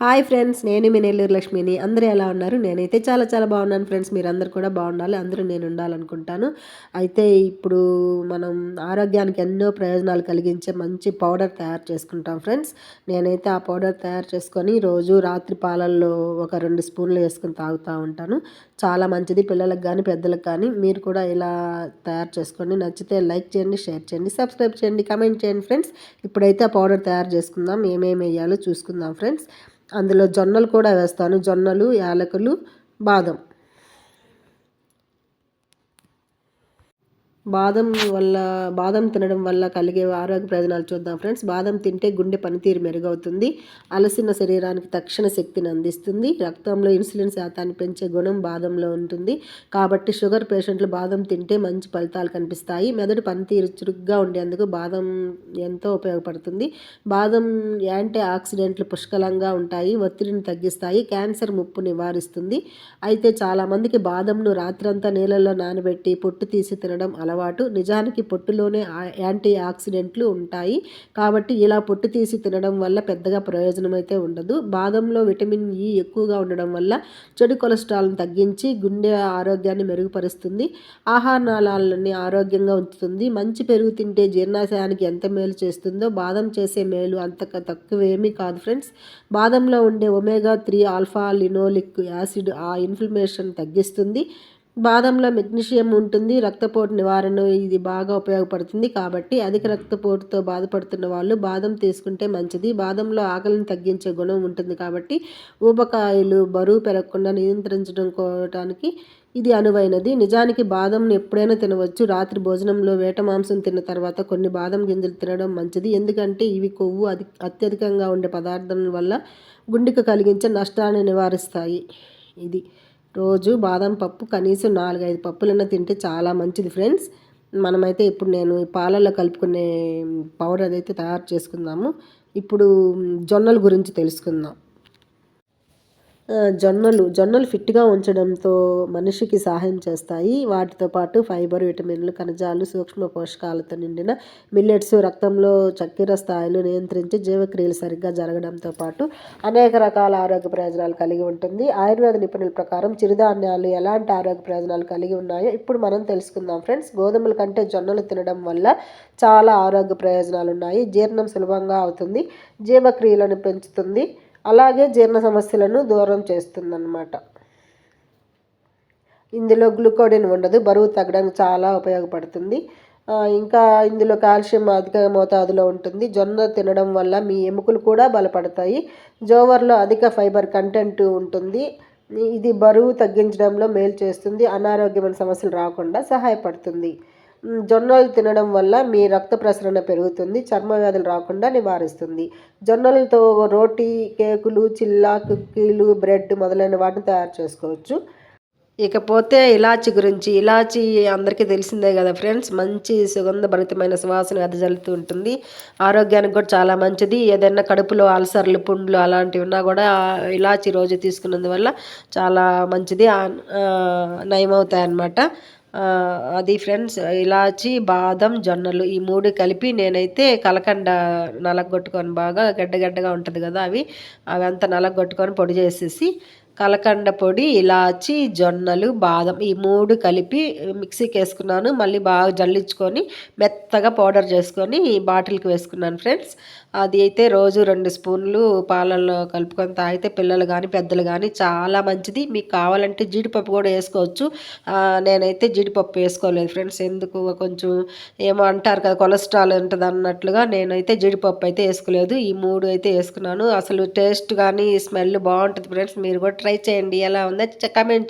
Hi friends నేను మీ నెల్లూరు లక్ష్మిని. అందరూ ఎలా ఉన్నారు? నేనైతే చాలా చాలా బాగున్నాను ఫ్రెండ్స్. మీరందరూ కూడా బాగుండాలి. అందరూ నేను ఉండాలనుకుంటాను. అయితే ఇప్పుడు మనం ఆరోగ్యానికి ఎన్నో ప్రయోజనాలు కలిగించే మంచి పౌడర్ తయారు చేసుకుంటాం ఫ్రెండ్స్. నేనైతే ఆ పౌడర్ తయారు చేసుకొని రోజు రాత్రి పాలల్లో ఒక రెండు స్పూన్లు వేసుకొని తాగుతూ ఉంటాను. చాలా మంచిది పిల్లలకు కానీ పెద్దలకు కానీ మీరు కూడా ఇలా తయారు చేసుకోండి. నచ్చితే లైక్ చేయండి షేర్ చేయండి సబ్స్క్రైబ్ చేయండి కమెంట్ చేయండి ఫ్రెండ్స్. ఇప్పుడైతే ఆ పౌడర్ తయారు చేసుకుందాం. ఏమేమి వేయాలో చూసుకుందాం ఫ్రెండ్స్. అందులో జొన్నలు కూడా వేస్తాను. జొన్నలు యాలకులు బాదం. బాదం వల్ల బాదం తినడం వల్ల కలిగే ఆరోగ్య ప్రయోజనాలు చూద్దాం ఫ్రెండ్స్. బాదం తింటే గుండె పనితీరు మెరుగవుతుంది. అలసిన శరీరానికి తక్షణ శక్తిని అందిస్తుంది. రక్తంలో ఇన్సులిన్ శాతాన్ని పెంచే గుణం బాదంలో ఉంటుంది. కాబట్టి షుగర్ పేషెంట్లు బాదం తింటే మంచి ఫలితాలు కనిపిస్తాయి. మెదడు పనితీరు చురుగ్గా ఉండేందుకు బాదం ఎంతో ఉపయోగపడుతుంది. బాదం యాంటీ ఆక్సిడెంట్లు పుష్కలంగా ఉంటాయి. ఒత్తిడిని తగ్గిస్తాయి. క్యాన్సర్ ముప్పు నివారిస్తుంది. అయితే చాలామందికి బాదంను రాత్రంతా నీళ్ళల్లో నానబెట్టి పొట్టు తీసి తినడం అలవాటు అలవాటు. నిజానికి పొట్టులోనే యాంటీ ఆక్సిడెంట్లు ఉంటాయి. కాబట్టి ఇలా పొట్టు తీసి తినడం వల్ల పెద్దగా ప్రయోజనం అయితే ఉండదు. బాదంలో విటమిన్ ఈ ఎక్కువగా ఉండడం వల్ల చెడు కొలెస్ట్రాల్ని తగ్గించి గుండె ఆరోగ్యాన్ని మెరుగుపరుస్తుంది. ఆహార నాళాలని ఆరోగ్యంగా ఉంచుతుంది. మంచి పెరుగు తింటే జీర్ణాశయానికి ఎంత మేలు చేస్తుందో బాదం చేసే మేలు అంత తక్కువేమీ కాదు ఫ్రెండ్స్. బాదంలో ఉండే omega three alpha linoleic acid ఆ ఇన్ఫ్లమేషన్ తగ్గిస్తుంది. బాదంలో మెగ్నీషియం ఉంటుంది రక్తపోటు నివారణ ఇది బాగా ఉపయోగపడుతుంది కాబట్టి అధిక రక్తపోటుతో బాధపడుతున్న వాళ్ళు బాదం తీసుకుంటే మంచిది. బాదంలో ఆకలిని తగ్గించే గుణం ఉంటుంది కాబట్టి ఊబకాయలు బరువు పెరగకుండా నియంత్రించడం కోవటానికి ఇది అనువైనది. నిజానికి బాదంను ఎప్పుడైనా తినవచ్చు. రాత్రి భోజనంలో వేట మాంసం తిన్న తర్వాత కొన్ని బాదం గింజలు తినడం మంచిది. ఎందుకంటే ఇవి కొవ్వు అది అత్యధికంగా ఉండే పదార్థం వల్ల గుండెకు కలిగించే నష్టాన్ని నివారిస్తాయి. ఇది రోజు బాదం పప్పు కనీసం నాలుగైదు పప్పులన్నా తింటే చాలా మంచిది ఫ్రెండ్స్. మనమైతే ఇప్పుడు నేను పాలల్లో కలుపుకునే పౌడర్ అదైతే తయారు చేసుకుందాము. ఇప్పుడు జొన్నల గురించి తెలుసుకుందాం. జొన్నలు జొన్నలు ఫిట్గా ఉంచడంతో మనిషికి సహాయం చేస్తాయి. వాటితో పాటు ఫైబర్ విటమిన్లు ఖనిజాలు సూక్ష్మ పోషకాలతో నిండిన మిల్లెట్స్ రక్తంలో చక్కెర స్థాయిలు నియంత్రించి జీవక్రియలు సరిగ్గా జరగడంతో పాటు అనేక రకాల ఆరోగ్య ప్రయోజనాలు కలిగి ఉంటుంది. ఆయుర్వేద నిపుణుల ప్రకారం చిరుధాన్యాలు ఎలాంటి ఆరోగ్య ప్రయోజనాలు కలిగి ఉన్నాయో ఇప్పుడు మనం తెలుసుకుందాం ఫ్రెండ్స్. గోధుమల కంటే జొన్నలు తినడం వల్ల చాలా ఆరోగ్య ప్రయోజనాలు ఉన్నాయి. జీర్ణం సులభంగా అవుతుంది. జీవక్రియలను పెంచుతుంది. అలాగే జీర్ణ సమస్యలను దూరం చేస్తుందన్నమాట. ఇందులో గ్లూకోడిన్ ఉండదు బరువు తగ్గడానికి చాలా ఉపయోగపడుతుంది. ఇంకా ఇందులో కాల్షియం అధిక మోతాదులో ఉంటుంది. జొన్న తినడం వల్ల మీ ఎముకలు కూడా బలపడతాయి. జోవర్లో అధిక ఫైబర్ కంటెంట్ ఉంటుంది. ఇది బరువు తగ్గించడంలో మేలు చేస్తుంది. అనారోగ్యమైన సమస్యలు రాకుండా సహాయపడుతుంది. జొన్నలు తినడం వల్ల మీ రక్త ప్రసరణ పెరుగుతుంది చర్మ వ్యాధులు రాకుండా నివారిస్తుంది. జొన్నలతో రోటీ కేకులు చిల్లా కుక్కీలు బ్రెడ్ మొదలైన వాటిని తయారు చేసుకోవచ్చు. ఇకపోతే ఇలాచి గురించి ఇలాచి అందరికీ తెలిసిందే కదా ఫ్రెండ్స్ మంచి సుగంధభరితమైన సువాసన వెదజల్లుతూ ఉంటుంది. ఆరోగ్యానికి కూడా చాలా మంచిది. ఏదైనా కడుపులో అల్సర్లు పుండ్లు అలాంటివి ఉన్నా కూడా ఇలాచి రోజు తీసుకున్నందువల్ల చాలా మంచిది. నయమవుతాయి అన్నమాట అది ఫ్రెండ్స్ ఇలాచి బాదం జొన్నలు ఈ మూడు కలిపి నేనైతే కలకండ నలగొట్టుకొని బాగా గడ్డగడ్డగా ఉంటుంది కదా అవి అవి అంతా నలగొట్టుకొని పొడి చేసేసి కలకండ పొడి ఇలాచి జొన్నలు బాదం ఈ మూడు కలిపి మిక్సీకి వేసుకున్నాను మళ్ళీ బాగా జల్లించుకొని మెత్తగా పౌడర్ చేసుకొని ఈ బాటిల్కి వేసుకున్నాను ఫ్రెండ్స్. అది అయితే రోజు రెండు స్పూన్లు పాలల్లో కలుపుకొని తాగితే పిల్లలు కానీ పెద్దలు కానీ చాలా మంచిది. మీకు కావాలంటే జీడిపప్పు కూడా వేసుకోవచ్చు. నేనైతే జీడిపప్పు వేసుకోలేదు ఫ్రెండ్స్. ఎందుకు? కొంచెం ఏమో అంటారు కదా కొలెస్ట్రాల్ ఉంటుంది అన్నట్లుగా నేనైతే జీడిపప్పు అయితే వేసుకోలేదు. ఈ మూడు అయితే వేసుకున్నాను. అసలు టేస్ట్ కానీ స్మెల్ బాగుంటుంది ఫ్రెండ్స్. మీరు కూడా ట్రై చేయండి. ఎలా ఉందో కమెంట్